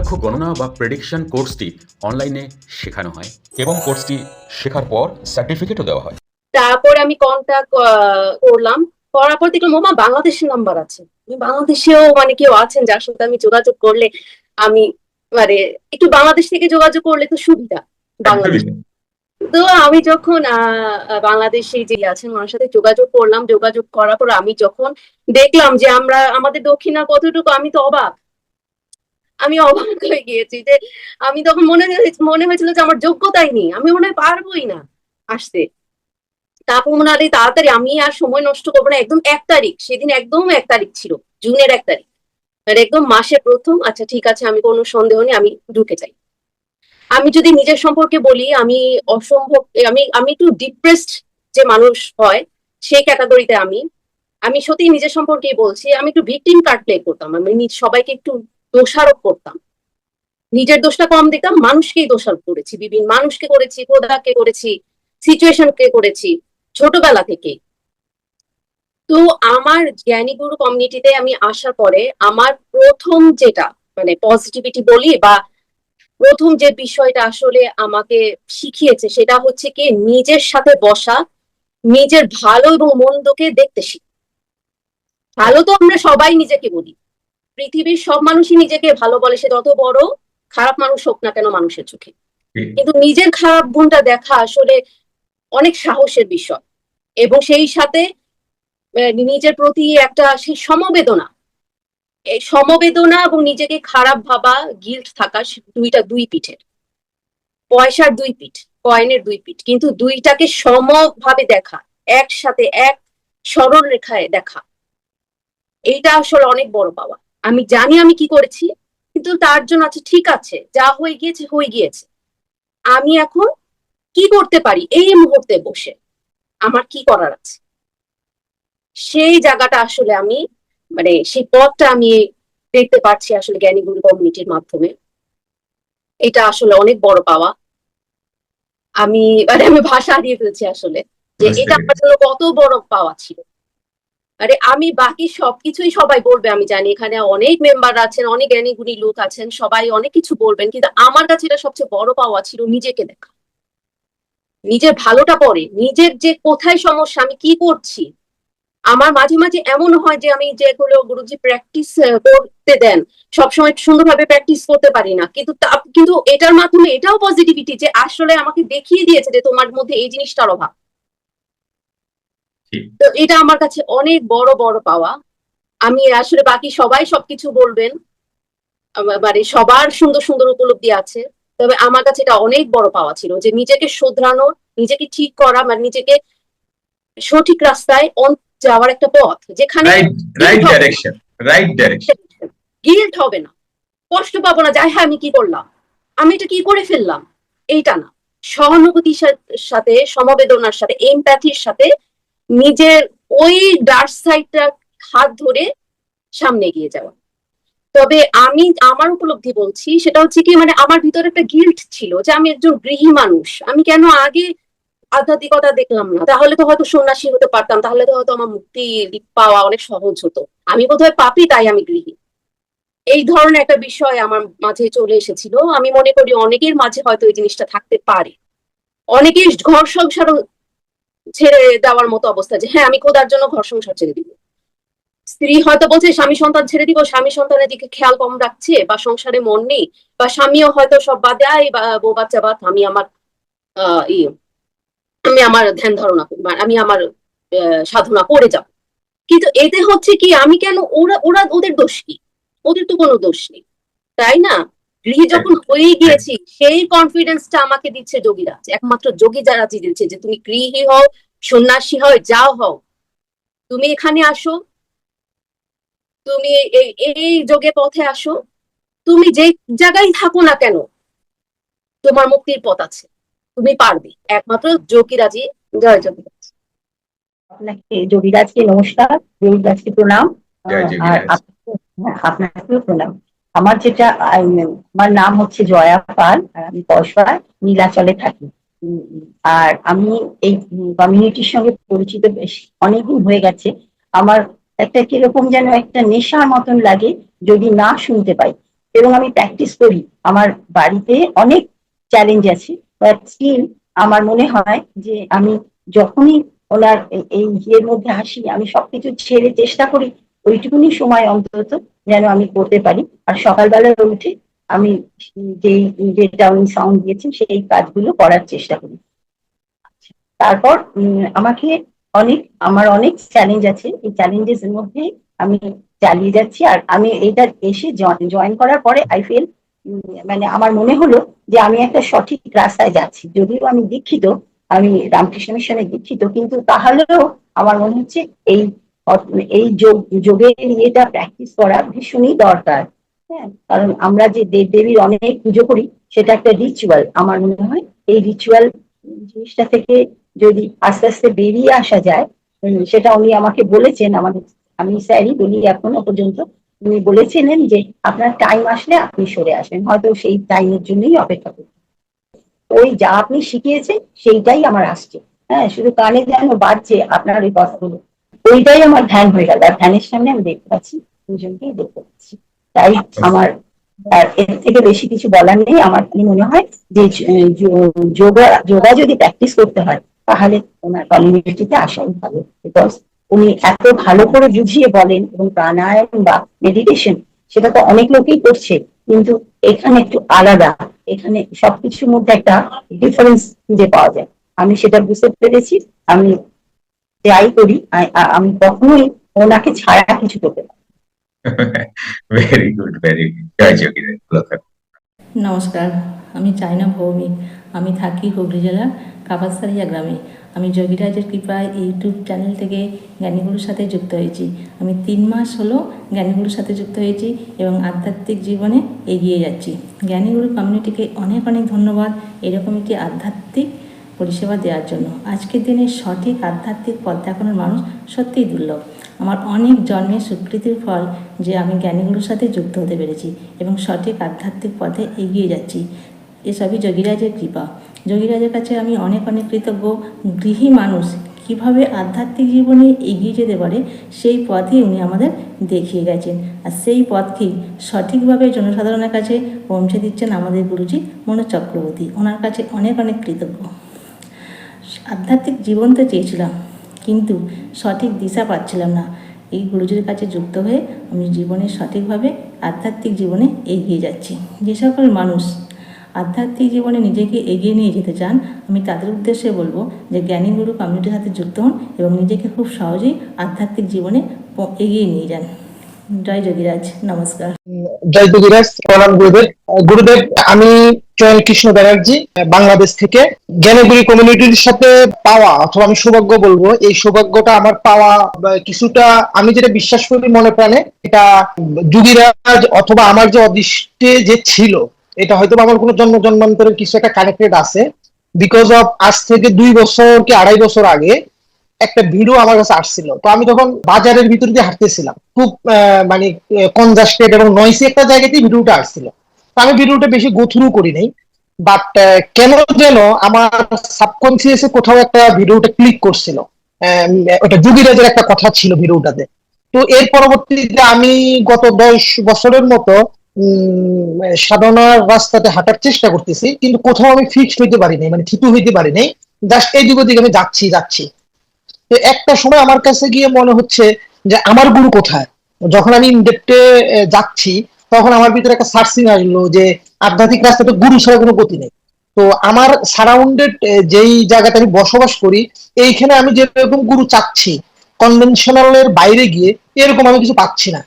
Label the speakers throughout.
Speaker 1: রুদ্রাক্ষ গণনা বা প্রেডিকশন কোর্সটি অনলাইনে শেখানো হয় এবং কোর্সটি শেখার পর সার্টিফিকেটও দেওয়া হয়।
Speaker 2: তারপর আমি কন্ট্যাক্ট করলাম। করার পর দেখলাম ওমা বাংলাদেশের নাম্বার আছে। আমি বাংলাদেশেও মানে কেউ আছেন যার সাথে আমি যোগাযোগ করলে আমি মানে একটু বাংলাদেশ থেকে যোগাযোগ করলে তো সুবিধা বাংলাদেশ। তো আমি যখন আহ, বাংলাদেশে যে আছেন ওনার সাথে যোগাযোগ করলাম। যোগাযোগ করার পর আমি যখন দেখলাম যে আমরা আমাদের দক্ষিণা কতটুকু আমি তো অবাক। আমি অবাক হয়ে গিয়েছি যে আমি তখন মনে মনে হয়েছিল যে আমার যোগ্যতাই নেই। আমি মনে হয় পারবোই না আসতে। তারপর মনে হয় তাড়াতাড়ি, আমি আর সময় নষ্ট করব না। একদম এক তারিখ, সেদিন একদম এক তারিখ ছিল, জুনের এক তারিখ। আর একদম মাসে প্রথম আচ্ছা ঠিক আছে, আমি কোনো সন্দেহ নেই, আমি ঢুকে যাই। আমি যদি নিজের সম্পর্কে বলি, আমি অসম্ভব, আমি আমি একটু ডিপ্রেসড যে মানুষ হয় সেই ক্যাটাগরিতে আমি। আমি সত্যি নিজের সম্পর্কেই বলছি, আমি একটু ভিকটিম কার্ড প্লে করতাম। আমি সবাইকে একটু দোষারোপ করতাম। নিজের দোষটা কম দেখতাম মানুষকেই দোষারোপ করেছি। বিভিন্ন মানুষকে করেছি, খোদাকে করেছি সিচুয়েশনকে করেছি, ছোটবেলা থেকে। তো আমার জ্ঞানীগুরু কমিউনিটিতে আমি আসার পরে আমার প্রথম যেটা মানে পজিটিভিটি বলি বা প্রথম যে বিষয়টা আসলে আমাকে শিখিয়েছে সেটা হচ্ছে কি নিজের সাথে বসা, নিজের ভালো এবং মন্দকে দেখতে শিখ। ভালো তো আমরা সবাই নিজেকে বলি। পৃথিবীর সব মানুষই নিজেকে ভালো বলে সে যত বড় খারাপ মানুষ হোক না কেন মানুষের চোখে। কিন্তু নিজের খারাপ গুণটা দেখা আসলে অনেক সাহসের বিষয়। এবং সেই সাথে নিজের প্রতি একটা সেই সমবেদনা। এই সমবেদনা এবং নিজেকে খারাপ ভাবা গিল্ট থাকা দুইটা দুই পিঠের। পয়সার দুই পিঠ কয়েনের দুই পিঠ। কিন্তু দুইটাকে সমভাবে দেখা একসাথে এক সরল রেখায় দেখা। এইটা আসলে অনেক বড় পাওয়া। আমি জানি আমি কি করেছি কিন্তু তার জন্য আছে ঠিক আছে যা হয়ে গিয়েছে হয়ে গিয়েছে। আমি এখন কি করতে পারি? এই মুহূর্তে বসে আমার কি করার আছে? সেই জায়গাটা আসলে আমি মানে সেই পথটা আমি দেখতে পাচ্ছি আসলে জ্ঞানীগুরু কমিউনিটির মাধ্যমে। এটা আসলে অনেক বড় পাওয়া। আমি মানে আমি ভাষা হারিয়ে ফেলছি আসলে যে এটা আমার জন্য কত বড় পাওয়া ছিল। আরে আমি বাকি সবকিছুই সবাই বলবে, আমি জানি। এখানে অনেক মেম্বার আছেন, অনেক জ্ঞানী গুণী লোক আছেন, সবাই অনেক কিছু বলবেন, কিন্তু আমার কাছে এটা সবচেয়ে বড় পাওয়া ছিল নিজেকে দেখা। নিজের ভালোটা পরে, নিজের যে কোথায় সমস্যা, আমি কি করছি? আমার মাঝে মাঝে এমন হয় যে আমি যেগুলো গুরুজি প্র্যাকটিস করতে দেন, সবসময় সুন্দরভাবে প্র্যাকটিস করতে পারি না। কিন্তু কিন্তু এটার মাধ্যমে এটাও পজিটিভিটি যে আসলে আমাকে দেখিয়ে দিয়েছে যে তোমার মধ্যে এই জিনিসটার অভাব। তো এটা আমার কাছে অনেক বড় বড় পাওয়া। আমি আসলে বাকি সবাই সবকিছু বলবেন। মানে সবার সুন্দর সুন্দর উপলব্ধি আছে। তবে আমার কাছে এটা অনেক বড় পাওয়া ছিল যে নিজেকে শোধরানো নিজেকে ঠিক করা মানে নিজেকে সঠিক রাস্তায় অন- যাওয়ার একটা পথ যেখানে
Speaker 1: right direction right direction
Speaker 2: guilt হবে না। কষ্ট পাবো না যাই হ্যাঁ আমি কি করলাম? আমি এটা কি করে ফেললাম? এইটা না। সহানুভূতির সাথে সমবেদনার সাথে এমপ্যাথির সাথে নিজের ওই ডার্ক সাইডটা হাত ধরে সামনে এগিয়ে যাওয়া। তবে আমি, আমার উপলব্ধি বলছি, সেটা হচ্ছে কি মানে আমার ভিতরে একটা গিল্ট ছিল যে আমি একজন গৃহী মানুষ। আমি কেন আগে আধ্যাত্মিকতা দেখলাম না? তাহলে তো হয়তো সন্ন্যাসী হতে পারতাম, তাহলে তো হয়তো আমার মুক্তি পাওয়া অনেক সহজ হতো। আমি বোধহয় পাপি তাই আমি গৃহী। এই ধরনের একটা বিষয় আমার মাঝে চলে এসেছিল। আমি মনে করি অনেকের মাঝে হয়তো এই জিনিসটা থাকতে পারে। অনেকের ঘর সংসারও ছেড়ে দেওয়ার মতো অবস্থা যে হ্যাঁ আমি খোদার জন্য ঘর সংসার ছেড়ে দিব। স্ত্রী হয়তো বলছে, স্বামী সন্তান ছেড়ে দিব, স্বামী সন্তানের দিকে খেয়াল কম রাখছে, বা সংসারে মন নেই, বা স্বামীও হয়তো সব বাদে আয় বা বউ বাচ্চা বাদ, আমি আমার, আহ ই আমি আমার ধ্যান ধারণা আমি আমার সাধনা করে যাব। কিন্তু এতে হচ্ছে কি, আমি কেন, ওরা ওরা, ওদের দোষ কি? ওদের তো কোনো দোষ নেই। তাই না? গৃহে যখন হয়ে গিয়েছি সেই কনফিডেন্সটা আমাকে দিচ্ছে যোগীরাজ। একমাত্র যোগী যারা দিচ্ছে যে তুমি গৃহী হও সন্ন্যাসী হও যাও হও। তুমি এখানে আসো। তুমি এই এই যোগে পথে আসো। তুমি যে জায়গায় থাকো না কেন তোমার মুক্তির পথ আছে। তুমি পারবে। একমাত্র যোগীরাজই জয় যোগীরাজ।
Speaker 3: আপনাকে যোগীরাজকে নমস্কার যোগীরাজকে প্রণাম।
Speaker 1: যোগীরাজ।
Speaker 3: আর আপনাকে- হ্যাঁ, আপনাকেও প্রণাম। আমার যেটা আমার নাম হচ্ছে জয়া পাল, আর আমি কসবায় নীলাচলে থাকি। আর আমি এই কমিউনিটির সঙ্গে পরিচিত বেশ অনেকদিন হয়ে গেছে। আমার একটা কীরকম যেন একটা নেশার মতন লাগে যদি না শুনতে পাই। এবং আমি প্র্যাকটিস করি। আমার বাড়িতে অনেক চ্যালেঞ্জ আছে স্টিল আমার মনে হয় যে আমি যখনই ওনার এই- এই ইয়ের মধ্যে আসি, আমি সবকিছু ছেড়ে চেষ্টা করি। ওইটুকুনি সময় অন্তত যেন আমি করতে পারি। আর সকালবেলা উঠে আমি যেই যেটা উনি সাউন্ড দিয়েছেন, সেই কাজগুলো করার চেষ্টা করি। তারপর আমাকে অনেক, আমার অনেক চ্যালেঞ্জ আছে। এই চ্যালেঞ্জেস এর মধ্যে আমি চালিয়ে যাচ্ছি। আর আমি এটা এসে জয়েন করার পরে আই ফিল মানে আমার মনে হলো যে আমি একটা সঠিক রাস্তায় যাচ্ছি। যদিও আমি দীক্ষিত আমি রামকৃষ্ণ মিশনে দীক্ষিত কিন্তু তাহলেও আমার মনে হচ্ছে এই এই যোগ যোগের ইয়েটা প্র্যাকটিস করা ভীষণই দরকার। হ্যাঁ কারণ আমরা যে দেব দেবীর অনেক পুজো করি, সেটা একটা রিচুয়াল আমার মনে হয় এই রিচুয়াল জিনিসটা থেকে যদি আস্তে আস্তে বেরিয়ে আসা যায় সেটা উনি আমাকে বলেছেন, আমাদের, আমি স্যারই বলি এখনও পর্যন্ত উনি বলেছিলেন যে আপনার টাইম আসলে আপনি সরে আসবেন হয়তো সেই টাইমের জন্যই অপেক্ষা করতে ওই যা আপনি শিখিয়েছেন, সেইটাই আমার আসছে। হ্যাঁ শুধু কানে যেন বাজছে আপনার ওই কথাগুলো। ওইটাই আমার ধ্যান হয়ে গেল। আর ধ্যানের সামনে আমি দেখতে পাচ্ছি দুজনকেই দেখতে পাচ্ছি। তাই আমার আর এর থেকে বেশি কিছু বলার নেই। আমার মনে হয় য- যোগা যোগা যদি প্র্যাকটিস করতে হয়, তাহলে ওনার কমিউনিটিতে আসাই ভালো। বিকজ উনি এত ভালো করে বুঝিয়ে বলেন এবং প্রাণায়াম বা মেডিটেশন সেটা তো অনেক লোকেই করছে, কিন্তু এখানে একটু আলাদা। এখানে সবকিছুর মধ্যে একটা ডিফারেন্স খুঁজে পাওয়া যায়। আমি সেটা বুঝতে পেরেছি। আমি যাই করি আমি কখনোই ওনাকে ছাড়া কিছু করতে পারি না।
Speaker 1: ভেরি গুড ভেরি গুড জয় যোগীদের ভালো থাকুন।
Speaker 4: নমস্কার আমি চাইনা ভৌমিক আমি থাকি হুগলি জেলার কাপাসারিয়া গ্রামে। আমি যোগীরাজের কৃপায় ইউটিউব চ্যানেল থেকে জ্ঞানীগুরুর সাথে যুক্ত হয়েছি। আমি তিন মাস হলো জ্ঞানীগুরুর সাথে যুক্ত হয়েছি এবং আধ্যাত্মিক জীবনে এগিয়ে যাচ্ছি। জ্ঞানীগুরু কমিউনিটিকে অনেক অনেক ধন্যবাদ। এরকম একটি আধ্যাত্মিক পরিষেবা দেওয়ার জন্য। আজকের দিনে সঠিক আধ্যাত্মিক পথ দেখানোর মানুষ সত্যিই দুর্লভ। আমার অনেক জন্মের স্বীকৃতির ফল যে আমি জ্ঞানীগুলোর সাথে যুক্ত হতে পেরেছি এবং সঠিক আধ্যাত্মিক পথে এগিয়ে যাচ্ছি। এসবই যোগীরাজের কৃপা। যোগীরাজের কাছে আমি অনেক অনেক কৃতজ্ঞ। গৃহী মানুষ কীভাবে আধ্যাত্মিক জীবনে এগিয়ে যেতে পারে সেই পথই উনি আমাদের দেখিয়ে গেছেন। আর সেই পথকেই সঠিকভাবে জনসাধারণের কাছে পৌঁছে দিচ্ছেন আমাদের গুরুজি মনোজ চক্রবর্তী। ওনার কাছে অনেক অনেক কৃতজ্ঞ। আধ্যাত্মিক জীবন তো চেয়েছিলাম, কিন্তু সঠিক দিশা পাচ্ছিলাম না। এই গুরুজির কাছে যুক্ত হয়ে আমি জীবনে সঠিকভাবে আধ্যাত্মিক জীবনে এগিয়ে যাচ্ছি। যে সকল মানুষ আধ্যাত্মিক জীবনে নিজেকে এগিয়ে নিয়ে যেতে চান, আমি তাদের উদ্দেশ্যে বলব যে জ্ঞানী গুরু কমিউনিটির সাথে যুক্ত হন এবং নিজেকে খুব সহজেই আধ্যাত্মিক জীবনে এগিয়ে নিয়ে যান। জয় যোগীরাজ, নমস্কার।
Speaker 5: জয় গুরুরাজ প্রণাম গুরুদেব। গুরুদেব, আমি চয়ন কৃষ্ণ ব্যানার্জি বাংলাদেশ থেকে। জ্ঞানগুরি কমিউনিটির সাথে পাওয়া, অথবা আমি সৌভাগ্য বলব, এই সৌভাগ্যটা আমার পাওয়া কিছুটা, আমি যেটা বিশ্বাস করি মনে প্রাণে, এটা যুগিরাজ অথবা আমার যে অদৃষ্টে যে ছিল, এটা হয়তো আমার কোনো জন্ম, জন্মান্তরের কিছু একটা কানেক্টেড আছে। বিকজ অফ আজ থেকে দুই বছর কি আড়াই বছর আগে একটা ভিডিও আমার কাছে আসছিল। তো আমি তখন বাজারের ভিতর দিয়ে হাঁটতেছিলাম। খুব মানে কনজাস্টেড এবং নয়সি একটা জায়গাতেই ভিডিওটা আসছিল। তো আমি ভিডিওটা বেশি গোথরু করি নাই। বাট কেন যেন আমার সাবকনসিয়াসে কোথাও একটা ভিডিওটা ক্লিক করছিল। ওটা যুগিরাজের একটা কথা ছিল ভিডিওটাতে। তো এর পরবর্তীতে আমি গত দশ বছরের মতো সাধনার রাস্তাতে হাঁটার চেষ্টা করতেছি। কিন্তু কোথাও আমি ফিক্সড হইতে পারি নাই মানে থিতু হইতে পারি নাই। জাস্ট এই দিক আমি যাচ্ছি যাচ্ছি। তো একটা সময় আমার কাছে গিয়ে মনে হচ্ছে যে আমার গুরু কোথায়? যখন আমি ইনডেপ্টে যাচ্ছি, তখন আমার ভিতরে একটা সার্চিং আসলো যে আধ্যাত্মিক রাস্তাতে গুরু ছাড়া কোনো গতি নেই। তো আমার সারাউন্ডেড যেই জায়গাতে আমি বসবাস করি, এইখানে আমি যেরকম গুরু চাচ্ছি কনভেনশনালের বাইরে গিয়ে এরকম আমি কিছু পাচ্ছি না।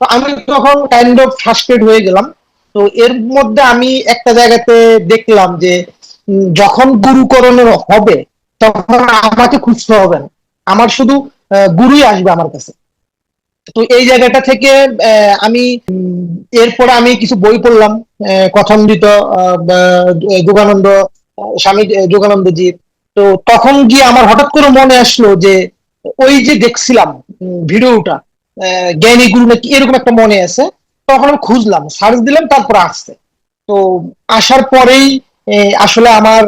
Speaker 5: তো আমি তখন কাইন্ড অফ ফ্রাস্ট্রেট হয়ে গেলাম। তো এর মধ্যে আমি একটা জায়গাতে দেখলাম যে যখন গুরুকরণের হবে, তখন আমাকে খুঁজতে হবে না। আমার শুধু গুরুই আসবে আমার কাছে। তো এই জায়গাটা থেকে আমি এরপরে আমি কিছু বই পড়লাম কথামৃত যোগানন্দ, স্বামী যোগানন্দজির তো তখন গিয়ে আমার হঠাৎ করে মনে আসলো যে, ওই যে দেখছিলাম ভিডিওটা জ্ঞানী গুরু নাকি এরকম একটা মনে আছে, তখন আমি খুঁজলাম, সার্চ দিলাম, তারপর আসছে। তো আসার পরেই আসলে আমার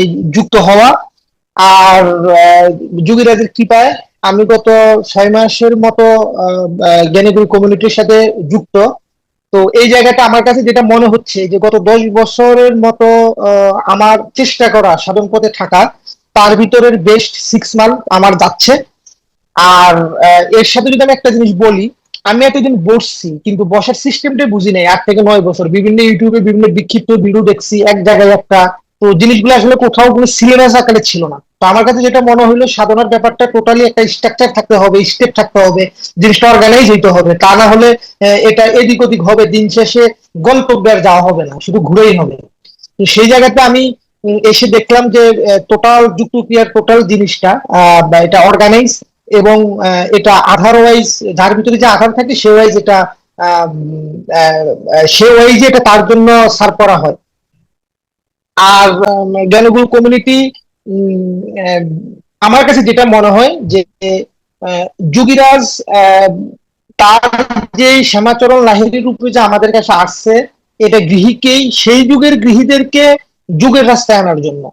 Speaker 5: এই যুক্ত হওয়া আর যুগিরাজের কৃপায় আমি গত ছয় মাসের মতো জ্ঞানীগুরু কমিউনিটির সাথে যুক্ত। তো এই জায়গাটা আমার কাছে যেটা মনে হচ্ছে যে গত দশ বছরের মতো আমার চেষ্টা করা সাধন পথে থাকা, তার ভিতরের বেস্ট সিক্স মান্থ আমার যাচ্ছে। আর এর সাথে যদি আমি একটা জিনিস বলি, আমি এতদিন বসছি, কিন্তু বসার সিস্টেমটাই বুঝি নাই। আট থেকে নয় বছর, বিভিন্ন ইউটিউবে বিভিন্ন বিক্ষিপ্ত ভিডিও দেখছি, এক জায়গায় একটা তো জিনিসগুলো আসলে কোথাও কোনো সিলেবাস আকারে ছিল না। তো আমার কাছে যেটা মনে হলো সাধনার ব্যাপারটা টোটালি একটা স্ট্রাকচার থাকতে হবে স্টেপ থাকতে হবে, জিনিসটা অর্গানাইজ হইতে হবে। তা না হলে এটা এদিক ওদিক হবে, দিন শেষে গন্তব্যে আর যাওয়া হবে না, শুধু ঘুরেই হবে। তো সেই জায়গাতে আমি এসে দেখলাম যে টোটাল যুক্ত ক্রিয়ার টোটাল জিনিসটা এটা অর্গানাইজ এবং এটা আধার ওয়াইজ যার ভিতরে যে আধার থাকে, সে ওয়াইজ এটা সে ওয়াইজে এটা তার জন্য সার করা হয়। আর জ্ঞানগুরু কমিউনিটি আমার কাছে যেটা মনে হয় যে যোগীরাজ তার যে শ্যামাচরণ লাহিড়ির উপরে যে আমাদের কাছে আসছে, এটা গৃহীকেই, সেই যুগের গৃহীদেরকে যুগের রাস্তায় আনার জন্য।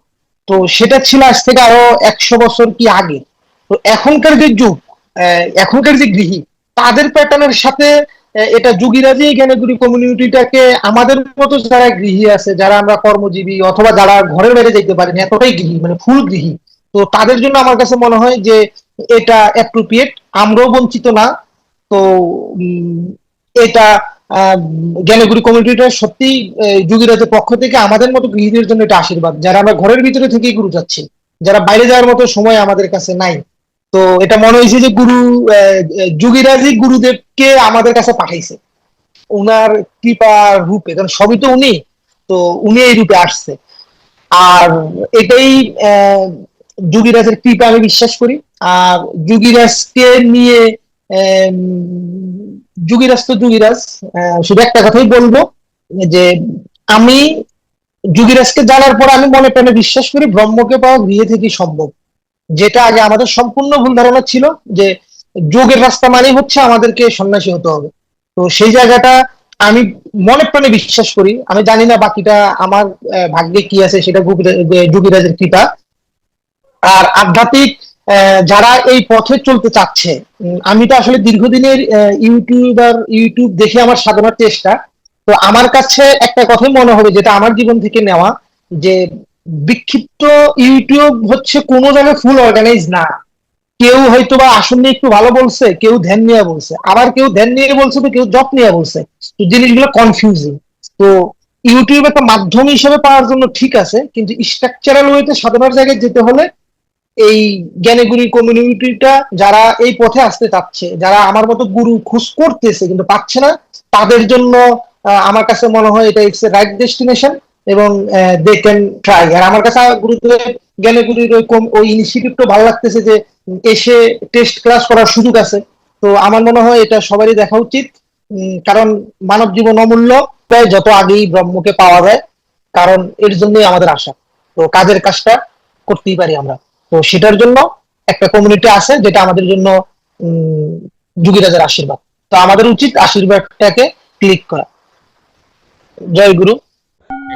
Speaker 5: তো সেটা ছিল আজ থেকে আরও একশো বছর কি আগে। তো এখনকার যে যুগ এখনকার যে গৃহী, তাদের প্যাটার্নের সাথে এটা যুগীরাজই জ্ঞানগুরি কমিউনিটিটাকে আমাদের মতো যারা গৃহী আছে যারা আমরা কর্মজীবী অথবা যারা ঘরের বাইরে যেতে পারি না এতটাই গৃহী মানে ফুল গৃহী। তো তাদের জন্য আমার কাছে মনে হয় যে এটা অ্যাপ্রোপ্রিয়েট আমরাও বঞ্চিত না। তো এটা আহ, জ্ঞানগুরি কমিউনিটিটা সত্যি যুগীরাজের পক্ষ থেকে আমাদের মতো গৃহীদের জন্য এটা আশীর্বাদ। যারা আমরা ঘরের ভিতরে থেকেই গুরু যাচ্ছি যারা বাইরে যাওয়ার মতো সময় আমাদের কাছে নাই তো এটা মনে হয়েছে যে গুরু যুগীরাজই গুরুদেবকে আমাদের কাছে পাঠাইছে। উনার কৃপা রূপে, কারণ সবই তো উনি তো উনি এই রূপে আসছে। আর এটাই যুগীরাজের কৃপা, আমি বিশ্বাস করি। আর যুগীরাজকে নিয়ে যুগীরাজ তো যুগীরাজ শুধু একটা কথাই বলব, যে আমি যুগীরাজকে জানার পর আমি মনে প্রাণে বিশ্বাস করি, ব্রহ্মকে পাওয়া গৃহে থেকেই সম্ভব। যেটা আগে আমাদের সম্পূর্ণ ভুল ধারণা ছিল যে যোগের রাস্তা মানেই হচ্ছে আমাদেরকে সন্ন্যাসী হতে হবে। তো সেই জায়গাটা আমি মনে প্রাণে বিশ্বাস করি। আমি জানি না বাকিটা আমার ভাগ্যে কি আছে, সেটা যুগীরাজের কৃপা। আর আধ্যাত্মিক যারা এই পথে চলতে চাচ্ছে আমি তো আসলে দীর্ঘদিনের ইউটিউবার, ইউটিউব দেখে আমার সাধনার চেষ্টা। তো আমার কাছে একটা কথাই মনে হবে, যেটা আমার জীবন থেকে নেওয়া, যে বিক্ষিপ্ত ইউটিউব হচ্ছে কোনো জায়গায় ফুল অর্গানাইজ না। কেউ হয়তো বা আসন নিয়ে একটু ভালো বলছে, কেউ ধ্যান নিয়ে বলছে। আবার কেউ ধ্যান নিয়ে বলছে তো কেউ জব নিয়ে বলছে। তো জিনিসগুলো কনফিউজিং তো ইউটিউব একটা মাধ্যম হিসেবে পাওয়ার জন্য ঠিক আছে, কিন্তু স্ট্রাকচারাল ওয়েতে সাধনার জায়গায় যেতে হলে এই জ্ঞানীগুরি কমিউনিটিটা যারা এই পথে আসতে চাচ্ছে, যারা আমার মতো গুরু খুঁজ করতেছে কিন্তু পাচ্ছে না, তাদের জন্য আমার কাছে মনে হয় এটা ইটস রাইট ডেস্টিনেশন এবং দে ক্যান ট্রাই আর আমার কাছে গুরুদেব জ্ঞানীগুরির ওই কম- ওই ইনিশিয়েটিভটা ভালো লাগতেছে যে এসে টেস্ট ক্লাস করার সুযোগ আছে। তো আমার মনে হয় এটা সবারই দেখা উচিত। কারণ মানব জীবন অমূল্য প্রায় যত আগেই ব্রহ্মকে পাওয়া যায়, কারণ এর জন্যই আমাদের আশা। তো কাজের কাজটা করতেই পারি আমরা। তো সেটার জন্য একটা কমিউনিটি আছে যেটা আমাদের জন্য যুগীরাজের আশীর্বাদ। তো আমাদের উচিত আশীর্বাদটাকে ক্লিক করা। জয় গুরু।